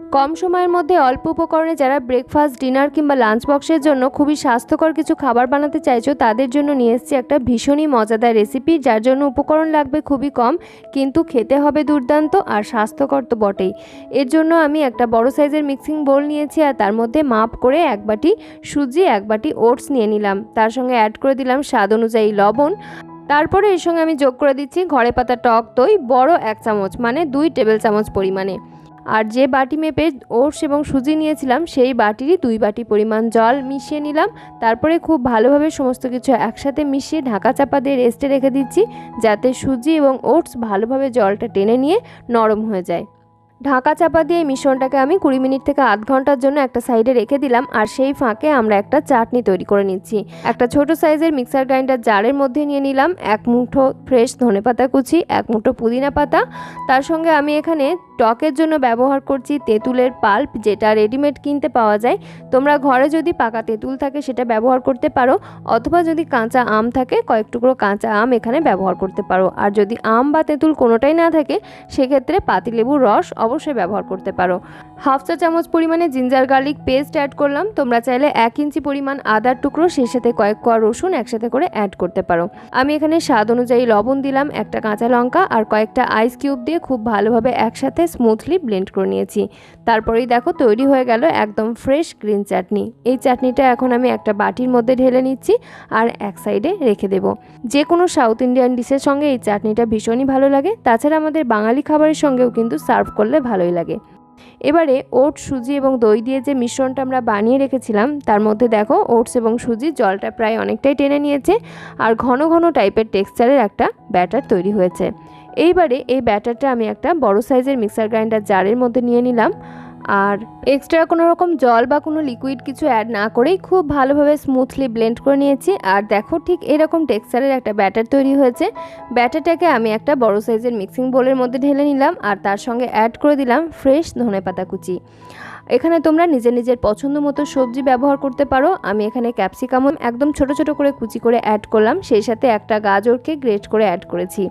কম সময়ের মধ্যে অল্প উপকরণে যারা ব্রেকফাস্ট ডিনার কিংবা লাঞ্চ বক্সের জন্য খুবই স্বাস্থ্যকর কিছু খাবার বানাতে চাইছো, তাদের জন্য নিয়ে এসেছি একটা ভীষণই মজাদার রেসিপি যার জন্য উপকরণ লাগবে খুবই কম, কিন্তু খেতে হবে দুর্দান্ত আর স্বাস্থ্যকর তো বটেই। এর জন্য আমি একটা বড় সাইজের মিক্সিং বোল নিয়েছি আর তার মধ্যে মাপ করে এক বাটি সুজি, এক বাটি ওটস নিয়ে নিলাম। তার সঙ্গে অ্যাড করে দিলাম স্বাদ অনুযায়ী লবণ। তারপরে এর সঙ্গে আমি যোগ করে দিচ্ছি ঘরে পাতা টক দই, বড় এক চামচ মানে দুই টেবিল চামচ পরিমাণে। আর যে বাটি মেপে ওটস এবং সুজি নিয়েছিলাম, সেই বাটিরই দুই বাটি পরিমাণ জল মিশিয়ে নিলাম। তারপরে খুব ভালোভাবে সমস্ত কিছু একসাথে মিশিয়ে ঢাকা চাপা দিয়ে রেস্টে রেখে দিচ্ছি, যাতে সুজি এবং ওটস ভালোভাবে জলটা টেনে নিয়ে নরম হয়ে যায়। ঢাকা চাপা দিয়ে মিশ্রণটাকে আমি কুড়ি মিনিট থেকে আধ ঘণ্টার জন্য একটা সাইডে রেখে দিলাম, আর সেই ফাঁকে আমরা একটা চাটনি তৈরি করে নিচ্ছি। একটা ছোট সাইজের মিক্সার গ্রাইন্ডার জারের মধ্যে নিয়ে নিলাম, এক মুঠো ফ্রেশ ধনেপাতা কুচি, এক মুঠো পুদিনা পাতা। তার সঙ্গে আমি এখানে টকের জন্য ব্যবহার করছি তেঁতুলের পাল্প, যেটা রেডিমেড কিনতে পাওয়া যায়। তোমরা ঘরে যদি পাকা তেঁতুল থাকে, সেটা ব্যবহার করতে পারো। অথবা যদি কাঁচা আম থাকে, কয়েক টুকরো কাঁচা আম এখানে ব্যবহার করতে পারো। আর যদি আম বা তেঁতুল কোনোটাই না থাকে, সেক্ষেত্রে পাতিলেবুর রস অবশ্যই ব্যবহার করতে পারো। হাফ চা চামচ পরিমাণে জিঞ্জার গার্লিক পেস্ট অ্যাড করলাম। তোমরা চাইলে এক ইঞ্চি পরিমাণ আদার টুকরো, সেই সাথে কয়েক কোয়া রসুন একসাথে করে অ্যাড করতে পারো। আমি এখানে স্বাদ অনুযায়ী লবণ দিলাম, একটা কাঁচা লঙ্কা আর কয়েকটা আইস কিউব দিয়ে খুব ভালোভাবে একসাথে স্মুথলি ব্লেন্ড করে নিয়েছি। তারপরেই দেখো তৈরি হয়ে গেল একদম ফ্রেশ গ্রিন চাটনি। এই চাটনিটা এখন আমি একটা বাটির মধ্যে ঢেলে নিচ্ছি আর এক সাইডে রেখে দেব। যে কোনো সাউথ ইন্ডিয়ান ডিশের সঙ্গে এই চাটনিটা ভীষণই ভালো লাগে। তাছাড়া আমাদের বাঙালি খাবারের সঙ্গেও কিন্তু সার্ভ করলে ভালোই লাগে। এবারে ওটস সুজি এবং দই দিয়ে যে মিশ্রণটা আমরা বানিয়ে রেখেছিলাম, তার মধ্যে দেখো ওটস এবং সুজি জলটা প্রায় অনেকটাই টেনে নিয়েছে। আর ঘন ঘন টাইপের টেক্সচারের একটা ব্যাটার তৈরি হয়েছে। এইবারে এই ব্যাটারটা আমি একটা বড় সাইজের মিক্সার গ্রাইন্ডার জারের মধ্যে নিয়ে নিলাম। আর এক্সট্রা কোনো রকম জল বা কোনো লিকুইড কিছু অ্যাড না করেই খুব ভালোভাবে স্মুথলি ব্লেন্ড করে নিয়েছি। আর দেখো ঠিক এরকম টেক্সচারের একটা ব্যাটার তৈরি হয়েছে। ব্যাটারটাকে আমি একটা বড় সাইজের মিক্সিং বোলের মধ্যে ঢেলে নিলাম আর তার সঙ্গে অ্যাড করে দিলাম ফ্রেশ ধনেপাতা কুচি। এখানে তোমরা নিজের নিজের পছন্দ মতো সবজি ব্যবহার করতে পারো। আমি এখানে ক্যাপসিকাম একদম ছোট ছোট করে কুচি করে অ্যাড করলাম। সেই সাথে একটা গাজরকে গ্রেট করে অ্যাড করেছি।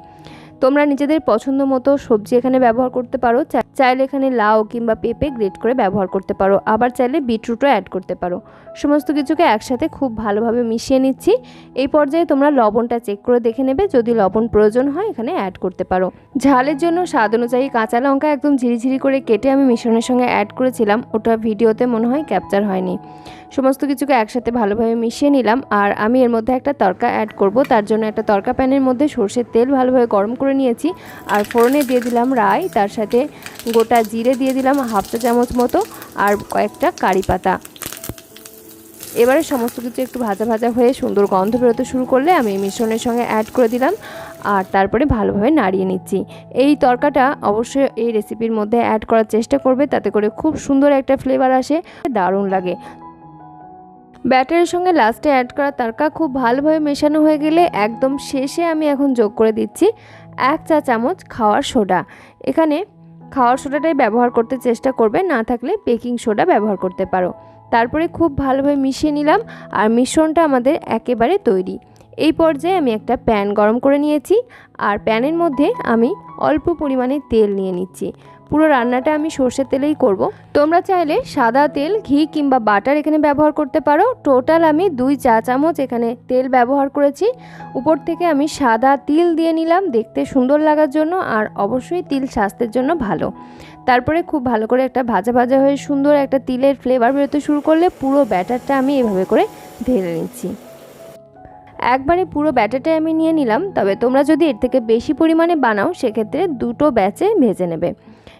তোমরা নিজেদের পছন্দ মতো সবজি এখানে ব্যবহার করতে পারো। চাইলে এখানে লাউ কিংবা পেঁপে গ্রেট করে ব্যবহার করতে পারো। আবার চাইলে বিটরুটও অ্যাড করতে পারো। সমস্ত কিছুকে একসাথে খুব ভালোভাবে মিশিয়ে নিচ্ছি। এই পর্যায়ে তোমরা লবণটা চেক করে দেখে নেবে। যদি লবণ প্রয়োজন হয় এখানে অ্যাড করতে পারো। ঝালের জন্য স্বাদ অনুযায়ী কাঁচা লঙ্কা একদম ঝিরিঝিরি করে কেটে আমি মিশ্রণের সঙ্গে অ্যাড করেছিলাম। ওটা ভিডিওতে মনে হয় ক্যাপচার হয়নি। সমস্ত কিছুকে একসাথে ভালোভাবে মিশিয়ে নিলাম আর আমি এর মধ্যে একটা তরকা অ্যাড করব। তার জন্য একটা তরকা প্যানের মধ্যে সর্ষের তেল ভালোভাবে গরম করে নিয়েছি আর ফোড়নে দিয়ে দিলাম রাই তার সাথে গোটা জিরে দিয়ে দিলাম হাফ চা চামচ মতো আর কয়েকটা কারি পাতা। এবারে সমস্ত কিছু একটু ভাজা ভাজা হয়ে সুন্দর গন্ধ বেরোতে শুরু করলে আমি মিশ্রণের সঙ্গে অ্যাড করে দিলাম আর তারপরে ভালোভাবে নাড়িয়ে নিচ্ছি। এই তরকাটা অবশ্যই এই রেসিপির মধ্যে অ্যাড করার চেষ্টা করবে, তাতে করে খুব সুন্দর একটা ফ্লেভার আসে, দারুণ লাগে। ব্যাটারের সঙ্গে লাস্টে অ্যাড করা তারকা খুব ভালোভাবে মেশানো হয়ে গেলে একদম শেষে আমি এখন যোগ করে দিচ্ছি এক চা চামচ খাওয়ার সোডা। এখানে খাওয়ার সোডাটাই ব্যবহার করতে চেষ্টা করবে, না থাকলে বেকিং সোডা ব্যবহার করতে পারো। তারপরে খুব ভালোভাবে মিশিয়ে নিলাম আর মিশ্রণটা আমাদের একেবারে তৈরি। এই পর্যায়ে আমি একটা প্যান গরম করে নিয়েছি আর প্যানের মধ্যে আমি অল্প পরিমাণে তেল নিয়ে নিচ্ছি। পুরো রান্নাটা আমি সর্ষের তেলেই করব। তোমরা চাইলে সাদা তেল, ঘি কিংবা বাটার এখানে ব্যবহার করতে পারো। টোটাল আমি দুই চা চামচ এখানে তেল ব্যবহার করেছি। উপর থেকে আমি সাদা তিল দিয়ে নিলাম, দেখতে সুন্দর লাগার জন্য আর অবশ্যই তিল স্বাস্থ্যের জন্য ভালো। তারপরে খুব ভালো করে একটা ভাজা ভাজা হয়ে সুন্দর একটা তিলের ফ্লেভার বেরোতে শুরু করলে পুরো ব্যাটারটা আমি এভাবে করে ঢেলে নিচ্ছি। একবারে পুরো ব্যাটারটাই আমি নিয়ে নিলাম, তবে তোমরা যদি এর থেকে বেশি পরিমাণে বানাও, সেক্ষেত্রে দুটো ব্যাচে ভেজে নেবে।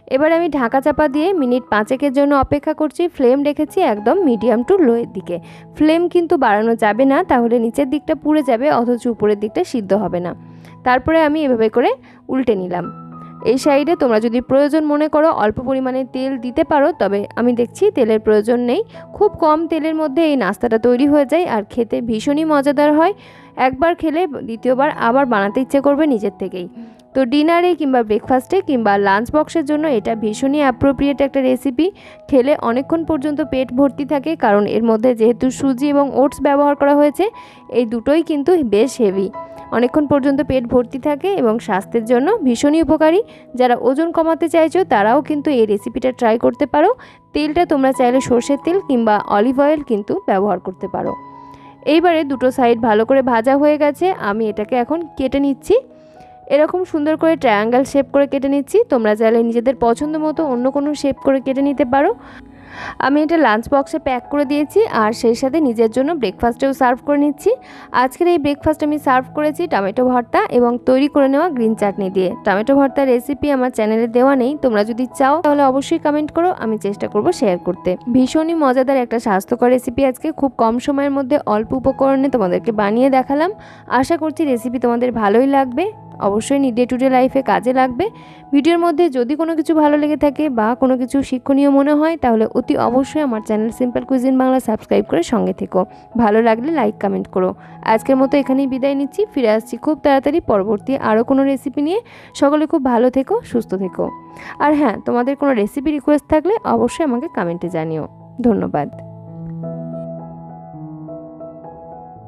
এবার আমি ঢাকা চাপা দিয়ে মিনিট পাঁচেকের জন্য অপেক্ষা করছি। ফ্লেম রেখেছি একদম মিডিয়াম টু লোয়ের দিকে। ফ্লেম কিন্তু বাড়ানো যাবে না, তাহলে নিচের দিকটা পুড়ে যাবে, অথচ উপরের দিকটা সিদ্ধ হবে না। তারপরে আমি এভাবে করে উল্টে নিলাম। এই সাইডে তোমরা যদি প্রয়োজন মনে করো, অল্প পরিমাণে তেল দিতে পারো, তবে আমি দেখছি তেলের প্রয়োজন নেই। খুব কম তেলের মধ্যে এই নাস্তাটা তৈরি হয়ে যায় আর খেতে ভীষণই মজাদার হয়। একবার খেলে দ্বিতীয়বার আবার বানাতে ইচ্ছে করবে নিজের থেকেই। তো ডিনারে কিংবা ব্রেকফাস্টে কিংবা লাঞ্চ বক্সের জন্য এটা ভীষণই অ্যাপ্রোপ্রিয়েট একটা রেসিপি খেলে অনেকক্ষণ পর্যন্ত পেট ভর্তি থাকে, কারণ এর মধ্যে যেহেতু সুজি এবং ওটস ব্যবহার করা হয়েছে, এই দুটোই কিন্তু বেশ হেভি অনেকক্ষণ পর্যন্ত পেট ভর্তি থাকে এবং স্বাস্থ্যের জন্য ভীষণই উপকারী। যারা ওজন কমাতে চাইছো, তারাও কিন্তু এই রেসিপিটা ট্রাই করতে পারো। তেলটা তোমরা চাইলে সর্ষের তেল কিংবা অলিভ অয়েল কিন্তু ব্যবহার করতে পারো। এইবারে দুটো সাইড ভালো করে ভাজা হয়ে গেছে, আমি এটাকে এখন কেটে নিচ্ছি। এরকম সুন্দর করে ট্রায়াঙ্গেল শেপ করে কেটে নিচ্ছি। তোমরা চাইলে নিজেদের পছন্দ মতো অন্য কোনো শেপ করে কেটে নিতে পারো। আমি এটা লাঞ্চ বক্সে প্যাক করে দিয়েছি আর সেই সাথে নিজের জন্য ব্রেকফাস্টেও সার্ভ করে নিচ্ছি। আজকের এই ব্রেকফাস্ট আমি সার্ভ করেছি টমেটো ভর্তা এবং তৈরি করে নেওয়া গ্রিন চাটনি দিয়ে। টমেটো ভর্তার রেসিপি আমার চ্যানেলে দেওয়া নেই, তোমরা যদি চাও তাহলে অবশ্যই কমেন্ট করো, আমি চেষ্টা করব শেয়ার করতে। ভীষণই মজাদার একটা স্বাস্থ্যকর রেসিপি আজকে, খুব কম সময়ের মধ্যে অল্প উপকরণে তোমাদেরকে বানিয়ে দেখালাম। আশা করছি রেসিপি তোমাদের ভালোই লাগবে। অবশ্যই নি ডে টু ডে লাইফে কাজে লাগবে। ভিডিওর মধ্যে যদি কোনো কিছু ভালো লেগে থাকে বা কোনো কিছু শিক্ষণীয় মনে হয়, তাহলে অতি অবশ্যই আমার channel simple cuisine Bangla subscribe করে সঙ্গে থেকো। ভালো লাগলে লাইক কমেন্ট করো। আজকের মতো এখানেই বিদায় নিচ্ছি। ফিরে আসছি খুব তাড়াতাড়ি পরবর্তী আরও কোনো রেসিপি নিয়ে। সকলে খুব ভালো থেকো, সুস্থ থেকো। আর হ্যাঁ তোমাদের কোনো রেসিপি রিকোয়েস্ট থাকলে অবশ্যই আমাকে কমেন্টে জানিও। ধন্যবাদ।